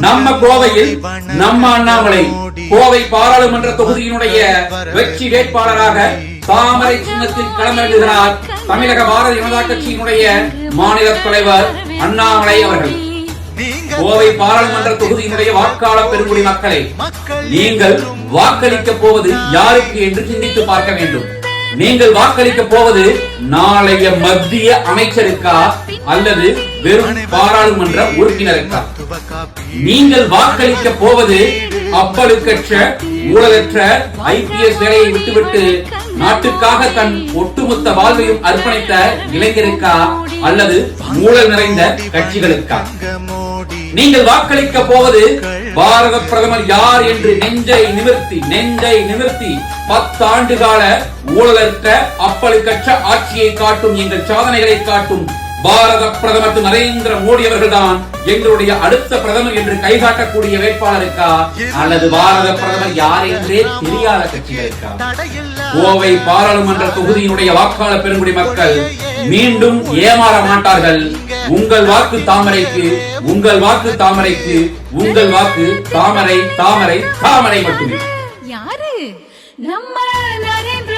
நம்ம கோவையில் நம்ம அண்ணாமலை கோவை பாராளுமன்ற தொகுதியினுடைய வெற்றி வேட்பாளராக தாமரை சின்னத்தில் களமிறங்குகிறார் தமிழக பாரதிய ஜனதா கட்சியினுடைய மாநில தலைவர் அண்ணாமலை அவர்கள். கோவை பாராளுமன்ற தொகுதியினுடைய வாக்காளர் பெருங்குடி மக்களை நீங்கள் வாக்களிக்க போவது யாருக்கு என்று சிந்தித்து பார்க்க வேண்டும். நீங்கள் வாக்களிக்க போவது நாளைய மத்திய அமைச்சருக்கா அல்லது வெறும் பாராளுமன்ற உறுப்பினருக்கா? நீங்கள் வாக்களிக்க போவது அப்பழுக்கற்ற ஊழலற்ற ஐபிஎஸ் வேலையை விட்டுவிட்டு நாட்டுக்காக தன் ஒட்டுமொத்த வாழ்வையும் அர்ப்பணித்த இளைஞருக்கா அல்லது ஊழல் நிறைந்த கட்சிகளுக்கா? நீங்கள் வாக்களிக்க போவது பாரத பிரதமர் யார் என்று நெஞ்சை நிமிர்த்தி நெஞ்சை நிமிர்த்தி பத்தாண்டு கால ஊழலற்ற அப்பழுக்கற்ற ஆட்சியை காட்டும் எங்கள் சாதனைகளை காட்டும் பாரத பிரதமர் திரு நரேந்திர மோடி அவர்கள்தான் எங்களுடைய அடுத்த பிரதமர் என்று கைகாட்டக்கூடிய வேட்பாளருக்கா அல்லது பாரத பிரதமர் யார் என்றே தெரியாத கட்சிகளுக்கா கோவை பாராளுமன்ற தொகுதியினுடைய வாக்காளர் பெருங்குடி மக்கள் மீண்டும் ஏமாற மாட்டார்கள். உங்கள் வாக்கு தாமரைக்கு உங்கள் வாக்கு தாமரைக்கு உங்கள் வாக்கு தாமரை தாமரை தாமரை மட்டுமே. யாரு? நம்ம நரேந்திர